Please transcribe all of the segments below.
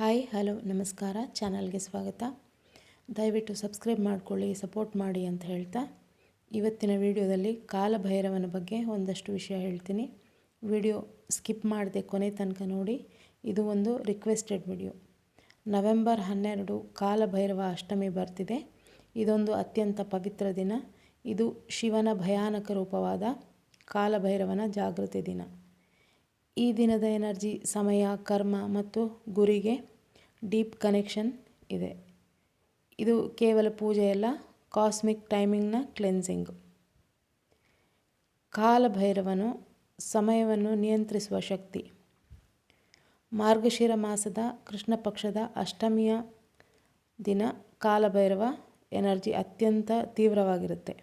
Hi, hello, ನಮಸ್ಕಾರ. ಚಾನಲ್ಗೆ ಸ್ವಾಗತ. ದಯವಿಟ್ಟು ಸಬ್ಸ್ಕ್ರೈಬ್ ಮಾಡಿಕೊಳ್ಳಿ, ಸಪೋರ್ಟ್ ಮಾಡಿ ಅಂತ ಹೇಳ್ತಾ. ಇವತ್ತಿನ ವಿಡಿಯೋದಲ್ಲಿ ಕಾಲಭೈರವನ ಬಗ್ಗೆ ಒಂದಷ್ಟು ವಿಷಯ ಹೇಳ್ತೀನಿ. ವಿಡಿಯೋ ಸ್ಕಿಪ್ ಮಾಡದೆ ಕೊನೆ ತನಕ ನೋಡಿ. ಇದು ಒಂದು ರಿಕ್ವೆಸ್ಟೆಡ್ ವಿಡಿಯೋ. ನವೆಂಬರ್ ಹನ್ನೆರಡು ಕಾಲಭೈರವ ಅಷ್ಟಮಿ ಬರ್ತಿದೆ. ಇದೊಂದು ಅತ್ಯಂತ ಪವಿತ್ರ ದಿನ. ಇದು ಶಿವನ ಭಯಾನಕ ರೂಪವಾದ ಕಾಲಭೈರವನ ಜಾಗೃತಿ ದಿನ. ಈ ದಿನದ ಎನರ್ಜಿ, ಸಮಯ, ಕರ್ಮ ಮತ್ತು ಗುರಿಗೆ ಡೀಪ್ ಕನೆಕ್ಷನ್ ಇದೆ. ಇದು ಕೇವಲ ಪೂಜೆಯಲ್ಲ ಕಾಸ್ಮಿಕ್ ಟೈಮಿಂಗ್ನ ಕ್ಲೆನ್ಸಿಂಗ್. ಕಾಲಭೈರವನು ಸಮಯವನ್ನು ನಿಯಂತ್ರಿಸುವ ಶಕ್ತಿ. ಮಾರ್ಗಶಿರ ಮಾಸದ ಕೃಷ್ಣ ಪಕ್ಷದ ಅಷ್ಟಮಿಯ ದಿನ ಕಾಲಭೈರವ ಎನರ್ಜಿ ಅತ್ಯಂತ ತೀವ್ರವಾಗಿರುತ್ತೆ.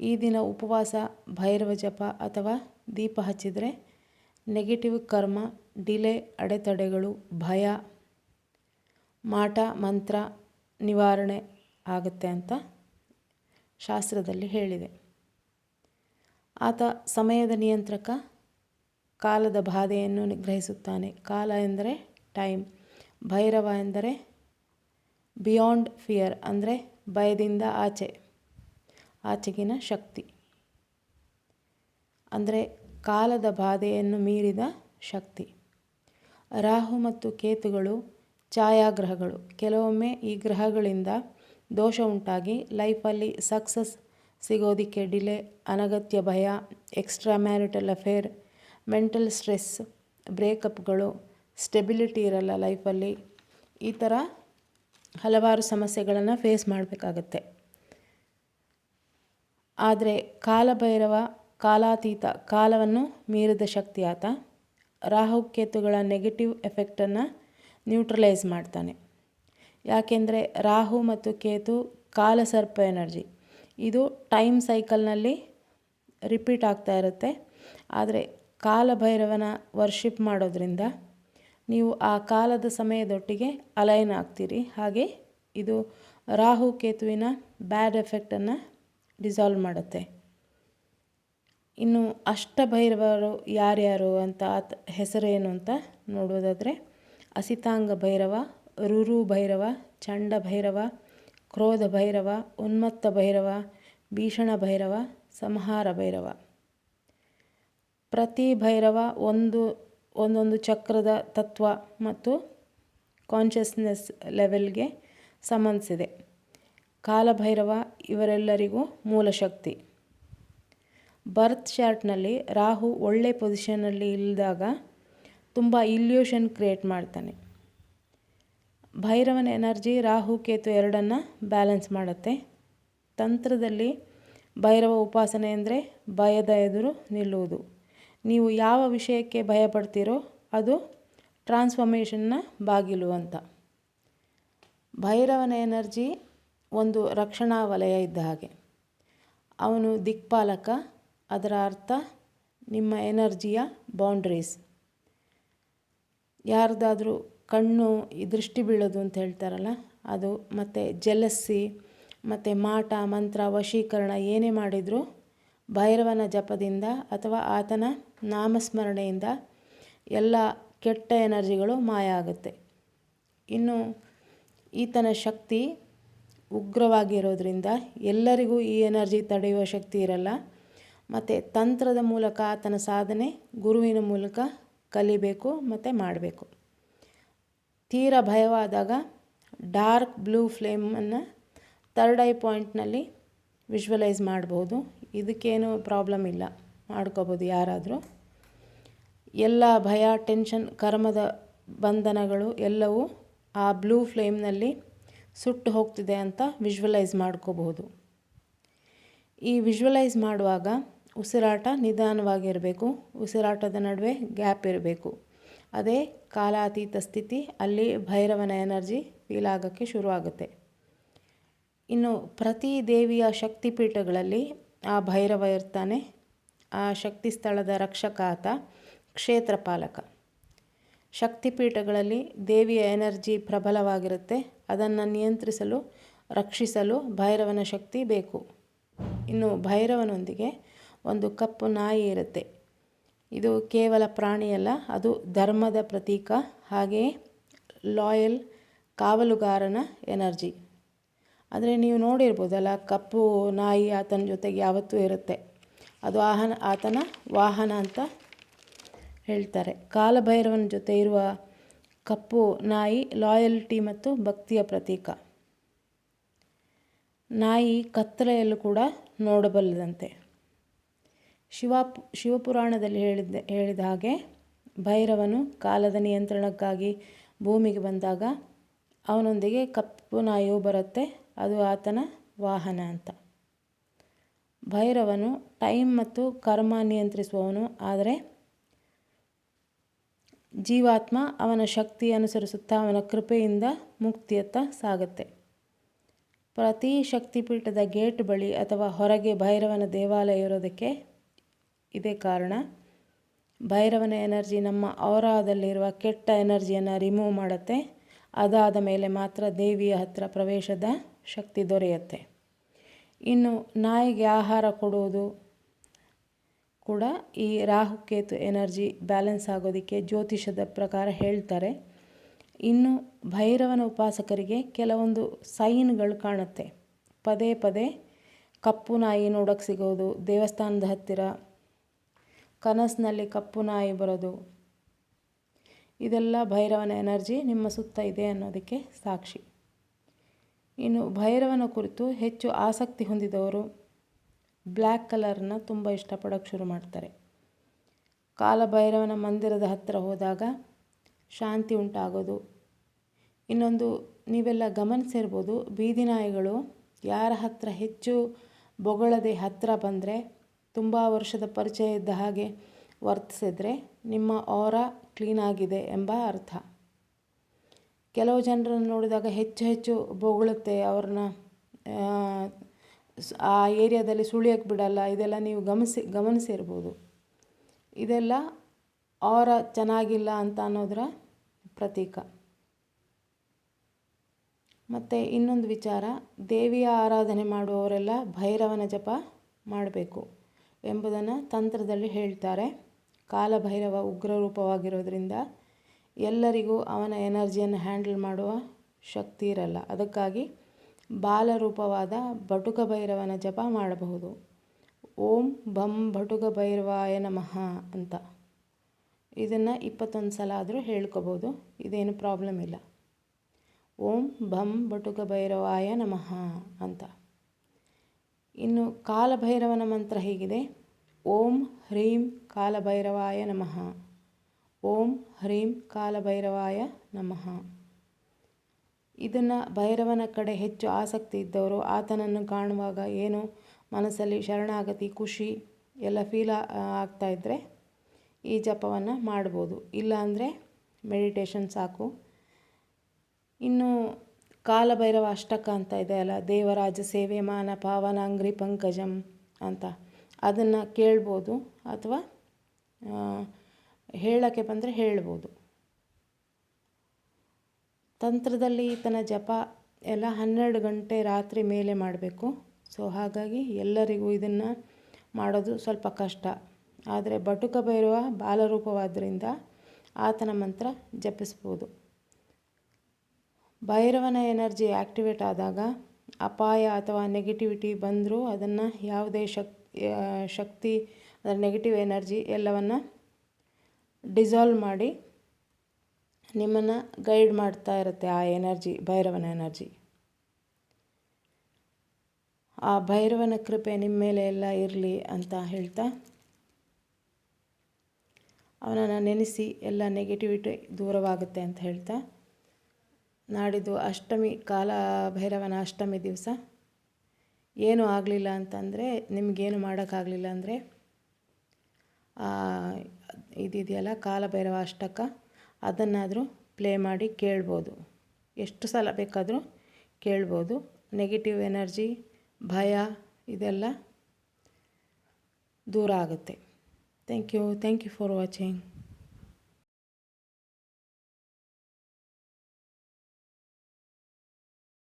ಈ ದಿನ ಉಪವಾಸ, ಭೈರವ ಜಪ ಅಥವಾ ದೀಪ ಹಚ್ಚಿದರೆ ನೆಗೆಟಿವ್ ಕರ್ಮ, ಡಿಲೇ, ಅಡೆತಡೆಗಳು, ಭಯ ಮಾಟ, ಮಂತ್ರ, ನಿವಾರಣೆ ಆಗುತ್ತೆ ಅಂತ ಶಾಸ್ತ್ರದಲ್ಲಿ ಹೇಳಿದೆ. ಆತ ಸಮಯದ ನಿಯಂತ್ರಕ, ಕಾಲದ ಬಾಧೆಯನ್ನು ನಿಗ್ರಹಿಸುತ್ತಾನೆ. ಕಾಲ ಎಂದರೆ ಟೈಮ್, ಭೈರವ ಎಂದರೆ ಬಿಯಾಂಡ್ ಫಿಯರ್, ಅಂದರೆ ಭಯದಿಂದ ಆಚೆ, ಆಚೆಗಿನ ಶಕ್ತಿ. ಅಂದರೆ ಕಾಲದ ಬಾಧೆಯನ್ನು ಮೀರಿದ ಶಕ್ತಿ. ರಾಹು ಮತ್ತು ಕೇತುಗಳು ಛಾಯಾಗ್ರಹಗಳು. ಕೆಲವೊಮ್ಮೆ ಈ ಗ್ರಹಗಳಿಂದ ದೋಷ ಉಂಟಾಗಿ ಲೈಫಲ್ಲಿ ಸಕ್ಸಸ್ ಸಿಗೋದಕ್ಕೆ ಡಿಲೇ, ಅನಗತ್ಯ ಭಯ extra marital affair, mental stress, ಬ್ರೇಕಪ್ಗಳು, stability ಇರಲ್ಲ ಲೈಫಲ್ಲಿ. ಈ ಥರ ಹಲವಾರು ಸಮಸ್ಯೆಗಳನ್ನು ಫೇಸ್ ಮಾಡಬೇಕಾಗತ್ತೆ. ಆದರೆ ಕಾಲಭೈರವ, ಕಾಲಾತೀತ, ಕಾಲವನ್ನು ಮೀರಿದ ಶಕ್ತಿ ಆತ ರಾಹುಕೇತುಗಳ ನೆಗೆಟಿವ್ ಎಫೆಕ್ಟನ್ನು ನ್ಯೂಟ್ರಲೈಸ್ ಮಾಡ್ತಾನೆ. ಯಾಕೆಂದರೆ ರಾಹು ಮತ್ತು ಕೇತು ಕಾಲಸರ್ಪ ಎನರ್ಜಿ. ಇದು ಟೈಮ್ ಸೈಕಲ್ನಲ್ಲಿ ರಿಪೀಟ್ ಆಗ್ತಾ ಇರುತ್ತೆ. ಆದರೆ ಕಾಲಭೈರವನ ವರ್ಷಿಪ್ ಮಾಡೋದ್ರಿಂದ ನೀವು ಆ ಕಾಲದ ಸಮಯದೊಟ್ಟಿಗೆ ಅಲೈನ್ ಆಗ್ತೀರಿ. ಹಾಗೆ ಇದು ರಾಹು ಕೇತುವಿನ ಬ್ಯಾಡ್ ಎಫೆಕ್ಟನ್ನು ಡಿಸಾಲ್ವ್ ಮಾಡುತ್ತೆ. ಇನ್ನು ಅಷ್ಟಭೈರವರು ಯಾರ್ಯಾರು ಅಂತ ಹೆಸರೇನು ಅಂತ ನೋಡೋದಾದರೆ ಅಸಿತಾಂಗ ಭೈರವ, ರುರು ಭೈರವ, ಚಂಡ ಭೈರವ, ಕ್ರೋಧ ಭೈರವ, ಉನ್ಮತ್ತ ಭೈರವ, ಭೀಷಣ ಭೈರವ, ಸಂಹಾರ ಭೈರವ. ಪ್ರತಿ ಭೈರವ ಒಂದು, ಒಂದೊಂದು ಚಕ್ರದ ತತ್ವ ಮತ್ತು ಕಾನ್ಷಿಯಸ್ನೆಸ್ ಲೆವೆಲ್ಗೆ ಸಂಬಂಧಿಸಿದೆ. ಕಾಲಭೈರವ ಇವರೆಲ್ಲರಿಗೂ ಮೂಲ ಶಕ್ತಿ ಬರ್ತ್ ಶಾರ್ಟ್ನಲ್ಲಿ ರಾಹು ಒಳ್ಳೆ ಪೊಸಿಷನಲ್ಲಿ ಇಲ್ಲದಾಗ ತುಂಬ ಇಲ್ಯೂಷನ್ ಕ್ರಿಯೇಟ್ ಮಾಡ್ತಾನೆ. ಭೈರವನ ಎನರ್ಜಿ ರಾಹು, ಕೇತು ಎರಡನ್ನು ಬ್ಯಾಲೆನ್ಸ್ ಮಾಡುತ್ತೆ. ತಂತ್ರದಲ್ಲಿ ಭೈರವ ಉಪಾಸನೆ ಅಂದರೆ ಭಯದ ಎದುರು ನಿಲ್ಲುವುದು. ನೀವು ಯಾವ ವಿಷಯಕ್ಕೆ ಭಯಪಡ್ತೀರೋ ಅದು ಟ್ರಾನ್ಸ್ಫಾರ್ಮೇಷನ್ನ ಬಾಗಿಲು ಅಂತ. ಭೈರವನ ಎನರ್ಜಿ ಒಂದು ರಕ್ಷಣಾ ವಲಯ ಇದ್ದ ಹಾಗೆ. ಅವನು ದಿಕ್ಪಾಲಕ, ಅದರ ಅರ್ಥ ನಿಮ್ಮ ಎನರ್ಜಿಯ ಬೌಂಡ್ರೀಸ್ ಯಾರ್ದಾದ್ರೂ ಕಣ್ಣು ದೃಷ್ಟಿ ಬೀಳೋದು ಅಂತ ಹೇಳ್ತಾರಲ್ಲ, ಅದು ಮತ್ತು ಜಲಸ್ಸಿ ಮತ್ತು ಮಾಟ, ಮಂತ್ರ, ವಶೀಕರಣ ಏನೇ ಮಾಡಿದರೂ ಭೈರವನ ಜಪದಿಂದ ಅಥವಾ ಆತನ ನಾಮಸ್ಮರಣೆಯಿಂದ ಎಲ್ಲ ಕೆಟ್ಟ ಎನರ್ಜಿಗಳು ಮಾಯ ಆಗುತ್ತೆ. ಇನ್ನು ಈತನ ಶಕ್ತಿ ಉಗ್ರವಾಗಿರೋದ್ರಿಂದ ಎಲ್ಲರಿಗೂ ಈ ಎನರ್ಜಿ ತಡೆಯುವ ಶಕ್ತಿ ಇರಲ್ಲ. ಮತ್ತು ತಂತ್ರದ ಮೂಲಕ ಆತನ ಸಾಧನೆ ಗುರುವಿನ ಮೂಲಕ ಕಲಿಬೇಕು ಮತ್ತು ಮಾಡಬೇಕು. ತೀರ ಭಯವಾದಾಗ ಡಾರ್ಕ್ ಬ್ಲೂ ಫ್ಲೇಮನ್ನು ತರ್ಡ್ ಐ ಪಾಯಿಂಟ್ನಲ್ಲಿ ವಿಶ್ವಲೈಸ್ ಮಾಡ್ಬೋದು. ಇದಕ್ಕೇನು ಪ್ರಾಬ್ಲಮ್ ಇಲ್ಲ. ಮಾಡ್ಕೋಬೋದು ಯಾರಾದರೂ. ಎಲ್ಲ ಭಯ, ಟೆನ್ಷನ್, ಕರ್ಮದ ಬಂಧನಗಳು ಎಲ್ಲವೂ ಆ ಬ್ಲೂ ಫ್ಲೇಮ್ನಲ್ಲಿ ಸುಟ್ಟು ಹೋಗ್ತಿದೆ ಅಂತ ವಿಶ್ವಲೈಸ್ ಮಾಡ್ಕೋಬಹುದು. ಈ ವಿಶ್ವಲೈಸ್ ಮಾಡುವಾಗ ಉಸಿರಾಟ ನಿಧಾನವಾಗಿರಬೇಕು. ಉಸಿರಾಟದ ನಡುವೆ ಗ್ಯಾಪ್ ಇರಬೇಕು. ಅದೇ ಕಾಲಾತೀತ ಸ್ಥಿತಿ, ಅಲ್ಲಿ ಭೈರವನ ಎನರ್ಜಿ ಫೀಲ್ ಆಗೋಕ್ಕೆ ಶುರುವಾಗುತ್ತೆ. ಇನ್ನು ಪ್ರತಿ ದೇವಿಯ ಶಕ್ತಿಪೀಠಗಳಲ್ಲಿ ಆ ಭೈರವ ಇರ್ತಾನೆ. ಆ ಶಕ್ತಿ ಸ್ಥಳದ ರಕ್ಷಕ ಆತ ಕ್ಷೇತ್ರ ಪಾಲಕ ಶಕ್ತಿಪೀಠಗಳಲ್ಲಿ ದೇವಿಯ ಎನರ್ಜಿ ಪ್ರಬಲವಾಗಿರುತ್ತೆ. ಅದನ್ನು ನಿಯಂತ್ರಿಸಲು, ರಕ್ಷಿಸಲು ಭೈರವನ ಶಕ್ತಿ ಬೇಕು. ಇನ್ನು ಭೈರವನೊಂದಿಗೆ ಒಂದು ಕಪ್ಪು ನಾಯಿ ಇರುತ್ತೆ. ಇದು ಕೇವಲ ಪ್ರಾಣಿಯಲ್ಲ, ಅದು ಧರ್ಮದ ಪ್ರತೀಕ. ಹಾಗೆಯೇ ಲಾಯಲ್ ಕಾವಲುಗಾರನ ಎನರ್ಜಿ. ಅಂದರೆ ನೀವು ನೋಡಿರ್ಬೋದಲ್ಲ, ಕಪ್ಪು ನಾಯಿ ಆತನ ಜೊತೆಗೆ ಯಾವತ್ತೂ ಇರುತ್ತೆ. ಅದು ವಾಹನ ಆತನ ವಾಹನ ಅಂತ ಹೇಳ್ತಾರೆ. ಕಾಲಭೈರವನ ಜೊತೆ ಇರುವ ಕಪ್ಪು ನಾಯಿ ಲಾಯಲ್ಟಿ ಮತ್ತು ಭಕ್ತಿಯ ಪ್ರತೀಕ. ನಾಯಿ ಕತ್ತಲೆಯಲ್ಲೂ ಕೂಡ ನೋಡಬಲ್ಲದಂತೆ. ಶಿವ ಶಿವಪುರಾಣದಲ್ಲಿ ಹೇಳಿದ್ದ ಹೇಳಿದ ಹಾಗೆ ಭೈರವನು ಕಾಲದ ನಿಯಂತ್ರಣಕ್ಕಾಗಿ ಭೂಮಿಗೆ ಬಂದಾಗ ಅವನೊಂದಿಗೆ ಕಪ್ಪು ನಾಯು ಬರುತ್ತೆ, ಅದು ಆತನ ವಾಹನ ಅಂತ. ಭೈರವನು ಟೈಮ್ ಮತ್ತು ಕರ್ಮ ನಿಯಂತ್ರಿಸುವವನು, ಆದರೆ ಜೀವಾತ್ಮ ಅವನ ಶಕ್ತಿ ಅನುಸರಿಸುತ್ತಾ ಅವನ ಕೃಪೆಯಿಂದ ಮುಕ್ತಿಯತ್ತ ಸಾಗುತ್ತೆ. ಪ್ರತಿ ಶಕ್ತಿಪೀಠದ ಗೇಟ್ ಬಳಿ ಅಥವಾ ಹೊರಗೆ ಭೈರವನ ದೇವಾಲಯ ಇರೋದಕ್ಕೆ ಇದೇ ಕಾರಣ ಭೈರವನ ಎನರ್ಜಿ ನಮ್ಮ ಔರಾದಲ್ಲಿರುವ ಕೆಟ್ಟ ಎನರ್ಜಿಯನ್ನು ರಿಮೂವ್ ಮಾಡುತ್ತೆ. ಅದಾದ ಮೇಲೆ ಮಾತ್ರ ದೇವಿಯ ಹತ್ತಿರ ಪ್ರವೇಶದ ಶಕ್ತಿ ದೊರೆಯುತ್ತೆ. ಇನ್ನು ನಾಯಿಗೆ ಆಹಾರ ಕೊಡುವುದು ಕೂಡ ಈ ರಾಹುಕೇತು ಎನರ್ಜಿ ಬ್ಯಾಲೆನ್ಸ್ ಆಗೋದಕ್ಕೆ ಜ್ಯೋತಿಷದ ಪ್ರಕಾರ ಹೇಳ್ತಾರೆ. ಇನ್ನು ಭೈರವನ ಉಪಾಸಕರಿಗೆ ಕೆಲವೊಂದು ಸೈನ್ಗಳು ಕಾಣುತ್ತೆ. ಪದೇ ಪದೇ ಕಪ್ಪು ನಾಯಿ ನೋಡೋಕ್ಕೆ ಸಿಗೋದು, ದೇವಸ್ಥಾನದ ಹತ್ತಿರ ಕನಸಿನಲ್ಲಿ ಕಪ್ಪು ನಾಯಿ ಬರೋದು. ಇದೆಲ್ಲ ಭೈರವನ ಎನರ್ಜಿ, ನಿಮ್ಮ ಸುತ್ತ ಇದೆ ಅನ್ನೋದಕ್ಕೆ ಸಾಕ್ಷಿ. ಇನ್ನು ಭೈರವನ ಕುರಿತು ಹೆಚ್ಚು ಆಸಕ್ತಿ ಹೊಂದಿದವರು ಬ್ಲ್ಯಾಕ್ ಕಲರ್ನ ತುಂಬ ಇಷ್ಟಪಡೋಕ್ಕೆ ಶುರು ಮಾಡ್ತಾರೆ. ಕಾಲಭೈರವನ ಮಂದಿರದ ಹತ್ತಿರ ಹೋದಾಗ ಶಾಂತಿ ಉಂಟಾಗೋದು. ಇನ್ನೊಂದು, ನೀವೆಲ್ಲ ಗಮನಿಸಿರ್ಬೋದು ಬೀದಿ ನಾಯಿಗಳು ಯಾರ ಹತ್ತಿರ ಹೆಚ್ಚು ಬೊಗಳದೆ ಹತ್ತಿರ ಬಂದರೆ ತುಂಬ ವರ್ಷದ ಪರಿಚಯ ಇದ್ದ ಹಾಗೆ ವರ್ತಿಸಿದ್ರೆ ನಿಮ್ಮ ಓರ ಕ್ಲೀನ್ ಆಗಿದೆ ಎಂಬ ಅರ್ಥ. ಕೆಲವು ಜನರನ್ನು ನೋಡಿದಾಗ ಹೆಚ್ಚು ಹೆಚ್ಚು ಬೊಗಳುತ್ತೆ, ಅವ್ರನ್ನ, ಆ ಏರಿಯಾದಲ್ಲಿ ಸುಳಿಯೋಕ್ಕೆ ಬಿಡಲ್ಲ, ಇದೆಲ್ಲ ನೀವು ಗಮನಿಸಿ, ಗಮನಿಸಿರ್ಬೋದು. ಇದೆಲ್ಲ ಅವರ ಚೆನ್ನಾಗಿಲ್ಲ ಅಂತ ಅನ್ನೋದರ ಪ್ರತೀಕ. ಮತ್ತು ಇನ್ನೊಂದು ವಿಚಾರ, ದೇವಿಯ ಆರಾಧನೆ ಮಾಡುವವರೆಲ್ಲ ಭೈರವನ ಜಪ ಮಾಡಬೇಕು. ಎಂಬುದನ್ನು ತಂತ್ರದಲ್ಲಿ ಹೇಳ್ತಾರೆ. ಕಾಲಭೈರವ ಉಗ್ರ ರೂಪವಾಗಿರೋದ್ರಿಂದ ಎಲ್ಲರಿಗೂ ಅವನ ಎನರ್ಜಿಯನ್ನು ಹ್ಯಾಂಡಲ್ ಮಾಡುವ ಶಕ್ತಿ ಇರಲ್ಲ. ಅದಕ್ಕಾಗಿ ಬಾಲರೂಪವಾದ ಬಟುಕ ಭೈರವನ ಜಪ ಮಾಡಬಹುದು. ಓಂ ಬಂ ಬಟುಕ ಭೈರವಾಯ ನಮಃ ಅಂತ. ಇದನ್ನು ಇಪ್ಪತ್ತೊಂದು ಸಲ ಆದರೂ ಹೇಳ್ಕೊಬೋದು. ಇದೇನು ಪ್ರಾಬ್ಲಮ್ ಇಲ್ಲ. ಓಂ ಬಂ ಬಟುಕ ಭೈರವಾಯ ನಮಃ ಅಂತ. ಇನ್ನು ಕಾಲಭೈರವನ ಮಂತ್ರ ಹೇಗಿದೆ? ಓಂ ಹ್ರೀಂ ಕಾಲಭೈರವಾಯ ನಮಃ. ಓಂ ಹ್ರೀಂ ಕಾಲಭೈರವಾಯ ನಮಃ. ಇದನ್ನು ಭೈರವನ ಕಡೆ ಹೆಚ್ಚು ಆಸಕ್ತಿ ಇದ್ದವರು, ಆತನನ್ನು ಕಾಣುವಾಗ ಏನು ಮನಸ್ಸಲ್ಲಿ ಶರಣಾಗತಿ, ಖುಷಿ ಎಲ್ಲ ಫೀಲ್ ಆಗ್ತಾ ಇದ್ದರೆ ಈ ಜಪವನ್ನು ಮಾಡ್ಬೋದು. ಇಲ್ಲಾಂದರೆ ಮೆಡಿಟೇಷನ್ ಸಾಕು. ಇನ್ನು ಕಾಲಭೈರವ ಅಷ್ಟಕ ಅಂತ ಇದೆ ಅಲ್ಲ, ದೇವರಾಜ ಸೇವೆ ಮಾನ ಪಾವನ ಅಂಗ್ರಿ ಪಂಕಜಂ ಅಂತ. ಅದನ್ನು ಕೇಳ್ಬೋದು ಅಥವಾ ಹೇಳೋಕ್ಕೆ ಬಂದರೆ ಹೇಳ್ಬೋದು. ತಂತ್ರದಲ್ಲಿ ಈತನ ಜಪ ಎಲ್ಲ ಹನ್ನೆರಡು ಗಂಟೆ ರಾತ್ರಿ ಮೇಲೆ ಮಾಡಬೇಕು. ಸೊ, ಹಾಗಾಗಿ ಎಲ್ಲರಿಗೂ ಇದನ್ನು ಮಾಡೋದು ಸ್ವಲ್ಪ ಕಷ್ಟ. ಆದರೆ ಬಟುಕ ಭೈರವ ಬಾಲರೂಪವಾದ್ದರಿಂದ ಆತನ ಮಂತ್ರ ಜಪಿಸ್ಬೋದು. ಭೈರವನ ಎನರ್ಜಿ ಆ್ಯಕ್ಟಿವೇಟ್ ಆದಾಗ ಅಪಾಯ ಅಥವಾ ನೆಗೆಟಿವಿಟಿ ಬಂದರೂ ಅದನ್ನು ಯಾವುದೇ ಶಕ್ ಶಕ್ತಿ, ಅದರ ನೆಗೆಟಿವ್ ಎನರ್ಜಿ ಎಲ್ಲವನ್ನು ಡಿಸಾಲ್ವ್ ಮಾಡಿ ನಿಮ್ಮನ್ನು ಗೈಡ್ ಮಾಡ್ತಾ ಇರುತ್ತೆ ಆ ಎನರ್ಜಿ, ಭೈರವನ ಎನರ್ಜಿ. ಆ ಭೈರವನ ಕೃಪೆ ನಿಮ್ಮ ಮೇಲೆ ಎಲ್ಲ ಇರಲಿ ಅಂತ ಹೇಳ್ತಾ ಅವನನ್ನು ನೆನೆಸಿ ಎಲ್ಲ ನೆಗೆಟಿವಿಟಿ ದೂರವಾಗುತ್ತೆ ಅಂತ ಹೇಳ್ತಾ ನಾಡಿದ್ದು ಅಷ್ಟಮಿ ಕಾಲ ಭೈರವನ ಅಷ್ಟಮಿ ದಿವಸ. ಏನೂ ಆಗಲಿಲ್ಲ ಅಂತಂದರೆ, ನಿಮಗೇನು ಮಾಡೋಕ್ಕಾಗಲಿಲ್ಲ ಅಂದರೆ ಇದಿದೆಯಲ್ಲ, ಕಾಲಭೈರವ ಅಷ್ಟಕ, ಅದನ್ನಾದರೂ ಪ್ಲೇ ಮಾಡಿ ಕೇಳ್ಬೋದು. ಎಷ್ಟು ಸಲ ಬೇಕಾದರೂ ಕೇಳ್ಬೋದು. ನೆಗೆಟಿವ್ ಎನರ್ಜಿ ಭಯ, ಇದೆಲ್ಲ ದೂರ ಆಗುತ್ತೆ. Thank you thank you for watching